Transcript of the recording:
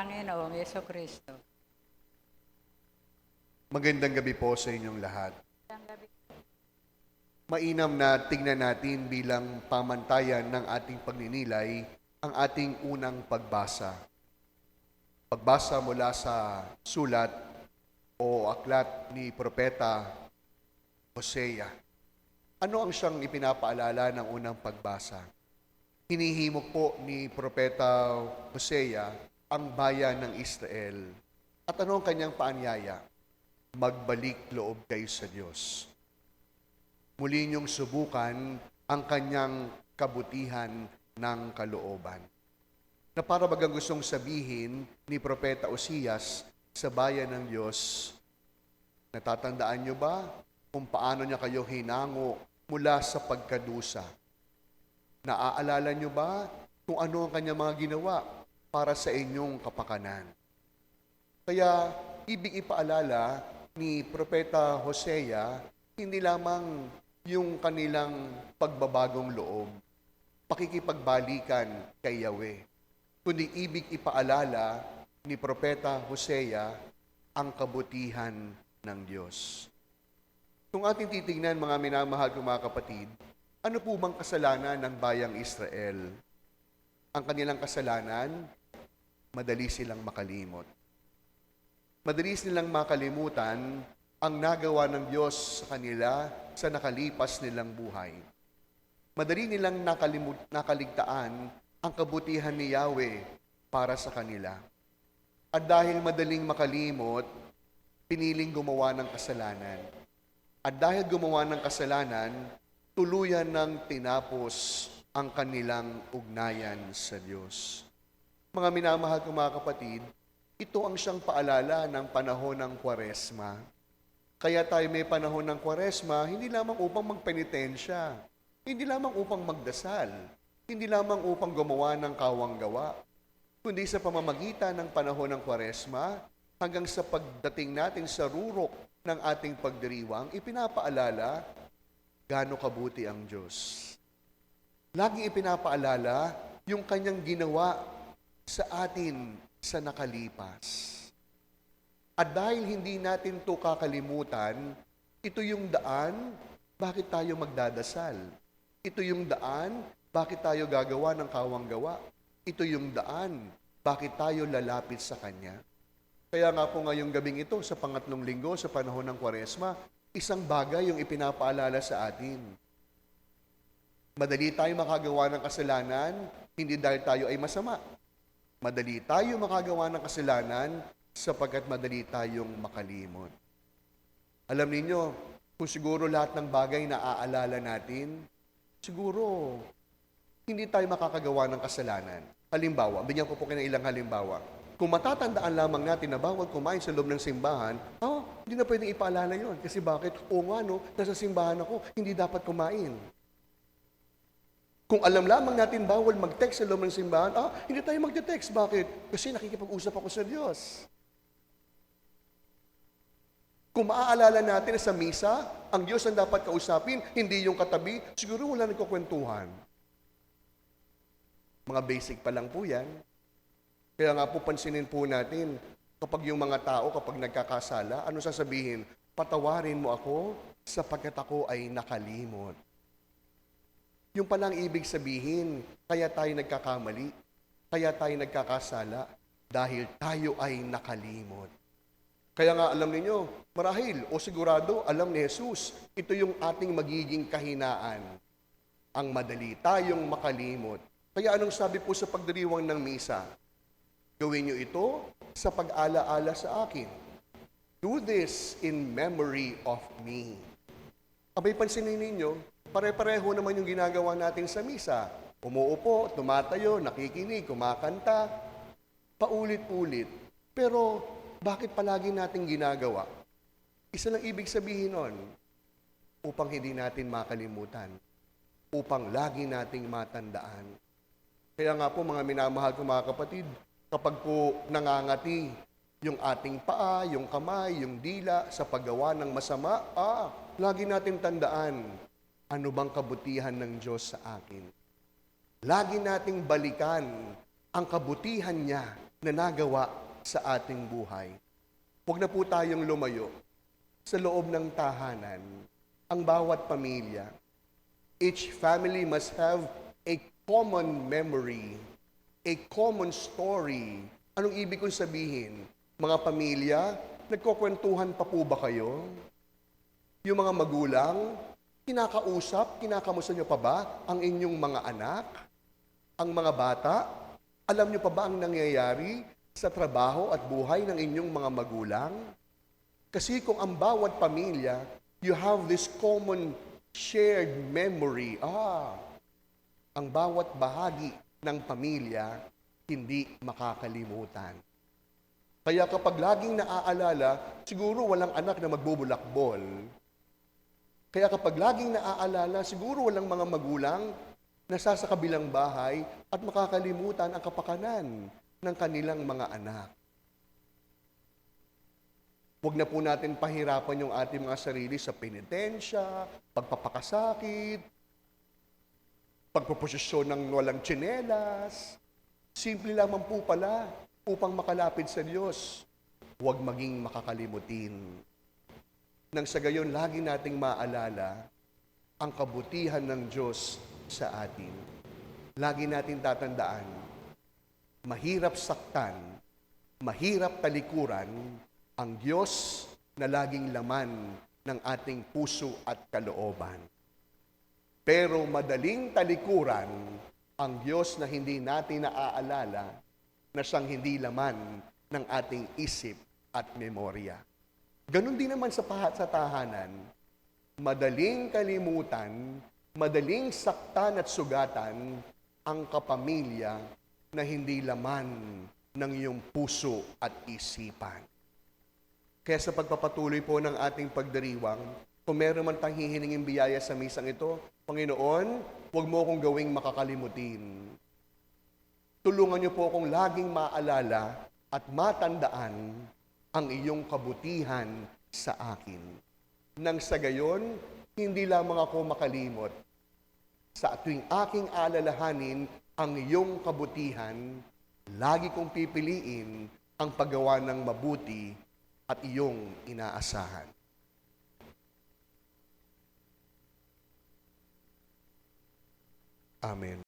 Panginoong Yeso Kristo. Magandang gabi po sa inyong lahat. Mainam na tingnan natin bilang pamantayan ng ating pagninilay ang ating unang pagbasa. Pagbasa mula sa sulat o aklat ni Propeta Hosea. Ano ang siyang ipinapaalala ng unang pagbasa? Hinihimok po ni Propeta Hosea ang bayan ng Israel. At ano ang kanyang paanyaya? Magbalik loob kayo sa Diyos. Muli niyong subukan ang kanyang kabutihan ng kalooban. Na para bagang gustong sabihin ni Propeta Osias sa bayan ng Diyos, natatandaan niyo ba kung paano niya kayo hinango mula sa pagkadusa? Naaalala niyo ba kung ano ang kanyang mga ginawa para sa inyong kapakanan? Kaya ibig ipaalala ni Propeta Hosea hindi lamang yung kanilang pagbabagong loob, pakikipagbalikan kay Yahweh, kundi ibig ipaalala ni Propeta Hosea ang kabutihan ng Diyos. Kung ating titingnan mga minamahal kong mga kapatid, ano po bang kasalanan ng bayang Israel? Ang kanilang kasalanan, madali silang makalimot. Madali silang makalimutan ang nagawa ng Diyos sa kanila sa nakalipas nilang buhay. Madali nilang nakalimut, nakaligtaan ang kabutihan ni Yahweh para sa kanila. At dahil madaling makalimot, piniling gumawa ng kasalanan. At dahil gumawa ng kasalanan, tuluyan ng tinapos ang kanilang ugnayan sa Diyos. Mga minamahal kong mga kapatid, ito ang siyang paalala ng panahon ng kwaresma. Kaya tayo may panahon ng kwaresma, hindi lamang upang magpenitensya, hindi lamang upang magdasal, hindi lamang upang gumawa ng kawang gawa, kundi sa pamamagitan ng panahon ng kwaresma, hanggang sa pagdating natin sa rurok ng ating pagdiriwang, ipinapaalala gaano kabuti ang Diyos. Lagi ipinapaalala yung kanyang ginawa sa atin sa nakalipas. At dahil hindi natin to kakalimutan, ito yung daan bakit tayo magdadasal. Ito yung daan bakit tayo gagawa ng kawang gawa. Ito yung daan bakit tayo lalapit sa Kanya. Kaya nga po ngayong gabing ito, sa pangatlong linggo, sa panahon ng kwaresma, isang bagay yung ipinapaalala sa atin. Madali tayo makagawa ng kasalanan, hindi dahil tayo ay masama. Madali tayo makagawa ng kasalanan sapagkat madali tayong makalimot. Alam ninyo, kung siguro lahat ng bagay na aalala natin, siguro hindi tayo makakagawa ng kasalanan. Halimbawa, bigyan ko po kayo ng ilang halimbawa. Kung matatandaan lamang natin na bawal kumain sa loob ng simbahan, oh, hindi na pwedeng ipaalala yon. Kasi bakit? O nga no, nasa simbahan ako, hindi dapat kumain. Kung alam lamang natin bawal mag-text sa loob ng simbahan, ah, hindi tayo mag-text. Bakit? Kasi nakikipag-usap ako sa Diyos. Kung maaalala natin na sa misa, ang Diyos ang dapat kausapin, hindi yung katabi, siguro wala nagkukwentuhan. Mga basic pa lang po yan. Kaya nga po pansinin po natin, kapag yung mga tao, kapag nagkakasala, ano sasabihin? Patawarin mo ako sapagkat ako ay nakalimot. Yung palang ibig sabihin, kaya tayo nagkakamali, kaya tayo nagkakasala, dahil tayo ay nakalimot. Kaya nga alam ninyo, marahil o sigurado, alam ni Jesus, ito yung ating magiging kahinaan. Ang madali tayong makalimot. Kaya anong sabi po sa pagdiriwang ng misa? Gawin niyo ito sa pag-alaala sa akin. Do this in memory of me. Abay, pansinin ninyo, pare-pareho naman yung ginagawa natin sa misa. Umuupo, tumatayo, nakikinig, kumakanta, paulit-ulit. Pero bakit palagi natin ginagawa? Isa lang ibig sabihin nun, upang hindi natin makalimutan, upang lagi nating matandaan. Kaya nga po mga minamahal ko mga kapatid, kapag po nangangati yung ating paa, yung kamay, yung dila sa paggawa ng masama, ah, lagi natin tandaan, ano bang kabutihan ng Diyos sa akin? Lagi nating balikan ang kabutihan niya na nagawa sa ating buhay. Huwag na po tayong lumayo sa loob ng tahanan, ang bawat pamilya. Each family must have a common memory, a common story. Anong ibig kong sabihin? Mga pamilya, nagkukwentuhan pa po ba kayo? Yung mga magulang, kinakausap, kinakamusta nyo pa ba ang inyong mga anak? Ang mga bata, alam nyo pa ba ang nangyayari sa trabaho at buhay ng inyong mga magulang? Kasi kung ang bawat pamilya, you have this common shared memory. Ah, ang bawat bahagi ng pamilya hindi makakalimutan. Kaya kapag laging naaalala, siguro walang anak na magbubulakbol. Kaya kapag laging naaalala, siguro walang mga magulang na sa kabilang bahay at makakalimutan ang kapakanan ng kanilang mga anak. Huwag na po natin pahirapan yung ating mga sarili sa penitensya, pagpapakasakit, pagproposisyon ng walang tsinelas. Simple lamang po pala upang makalapit sa Diyos. Huwag maging makakalimutin. Nang sa gayon, lagi nating maalala ang kabutihan ng Diyos sa atin. Lagi natin tatandaan, mahirap saktan, mahirap talikuran ang Diyos na laging laman ng ating puso at kalooban. Pero madaling talikuran ang Diyos na hindi natin naaalala na siyang hindi laman ng ating isip at memorya. Ganon din naman sa pahat sa tahanan, madaling kalimutan, madaling saktan at sugatan ang kapamilya na hindi laman ng iyong puso at isipan. Kaya sa pagpapatuloy po ng ating pagdiriwang, kung meron man tayong hihiningin biyaya sa misang ito, Panginoon, huwag mo akong gawing makakalimutin. Tulungan niyo po akong laging maalala at matandaan ang iyong kabutihan sa akin. Nang sa gayon, hindi lamang ako makalimot. Sa tuwing aking alalahanin ang iyong kabutihan, lagi kong pipiliin ang paggawa ng mabuti at iyong inaasahan. Amen.